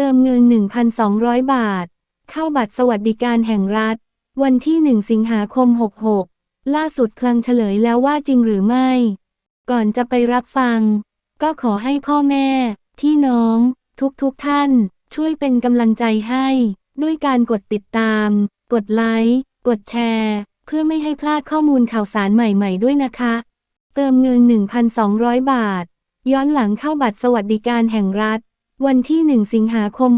เติมเงิน 1,200 บาท เข้าบัตรสวัสดิการแห่งรัฐ วันที่ 1 สิงหาคม 66 ล่าสุดคลังเฉลยแล้วว่าจริงหรือไม่ ก่อนจะไปรับฟัง ก็ขอให้พ่อแม่ ที่น้อง ทุกๆทท่าน ช่วยเป็นกำลังใจให้ ด้วยการกดติดตาม กดไลค์ กดแชร์ เพื่อไม่ให้พลาดข้อมูลข่าวสารใหม่ๆด้วยนะคะ เติมเงิน 1,200 บาท ย้อนหลังเข้าบัตรสวัสดิการแห่งรัฐ วันที่ 1 สิงหาคม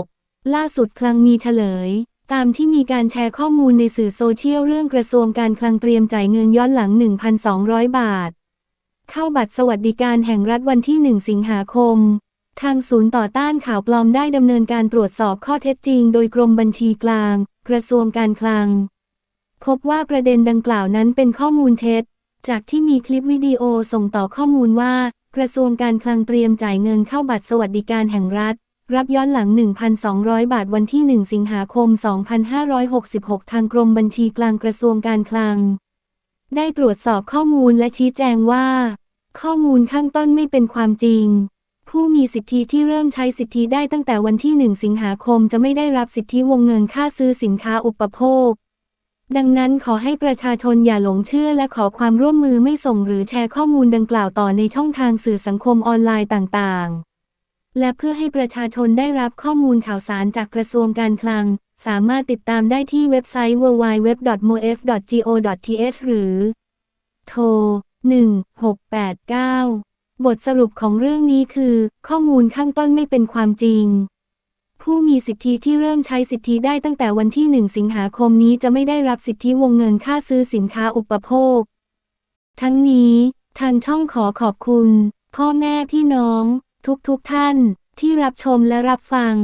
66 ล่าสุดคลังมีเฉลย ตามที่มีการแชร์ข้อมูลในสื่อโซเชียลเรื่องกระทรวงการคลังเตรียมจ่ายเงินย้อนหลัง 1,200 บาท เข้าบัตรสวัสดิการแห่งรัฐวันที่ 1 สิงหาคม ทางศูนย์ต่อต้านข่าวปลอมได้ดำเนินการตรวจสอบข้อเท็จจริง โดยกรมบัญชีกลาง กระทรวงการคลัง พบว่าประเด็นดังกล่าวนั้นเป็นข้อมูลเท็จ จากที่มีคลิปวิดีโอส่งต่อข้อมูลว่า กระทรวงการคลังเตรียมจ่ายเงินเข้าบัตรสวัสดิการแห่งรัฐ รับย้อนหลัง 1,200 บาทวันที่ 1 สิงหาคม 2566 ทางกรมบัญชีกลางกระทรวงการคลัง ได้ตรวจสอบข้อมูลและชี้แจงว่า ข้อมูลข้างต้นไม่เป็นความจริง ผู้มีสิทธิที่เริ่มใช้สิทธิได้ตั้งแต่วันที่ 1 สิงหาคมจะไม่ได้รับสิทธิวงเงินค่าซื้อสินค้าอุปโภค ดังนั้นขอให้ประชาชนอย่าหลงเชื่อและขอความร่วมมือไม่ส่งหรือแชร์ข้อมูลดังกล่าวต่อในช่องทางสื่อสังคมออนไลน์ต่างๆ และเพื่อให้ประชาชนได้รับข้อมูลข่าวสารจากกระทรวงการคลัง สามารถติดตามได้ที่เว็บไซต์ www.mof.go.th หรือ โทร 1689 บทสรุปของเรื่องนี้คือ ข้อมูลข้างต้นไม่เป็นความจริง ผู้มีสิทธิที่เริ่มใช้สิทธิได้ตั้งแต่วันที่ 1 สิงหาคมนี้จะไม่ได้รับสิทธิวงเงินค่าซื้อสินค้าอุปโภค ทั้งนี้ทางช่องขอขอบคุณ พ่อแม่พี่น้อง ทุกๆทท่านที่รับชมและรับฟัง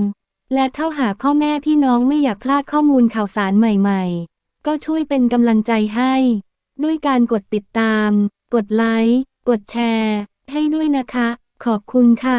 และถ้าหากพ่อแม่พี่น้องไม่อยากพลาดข้อมูลข่าวสารใหม่ๆ ก็ช่วยเป็นกำลังใจให้ ด้วยการกดติดตาม กดไลค์ กดแชร์ ให้ด้วยนะคะ ขอบคุณค่ะ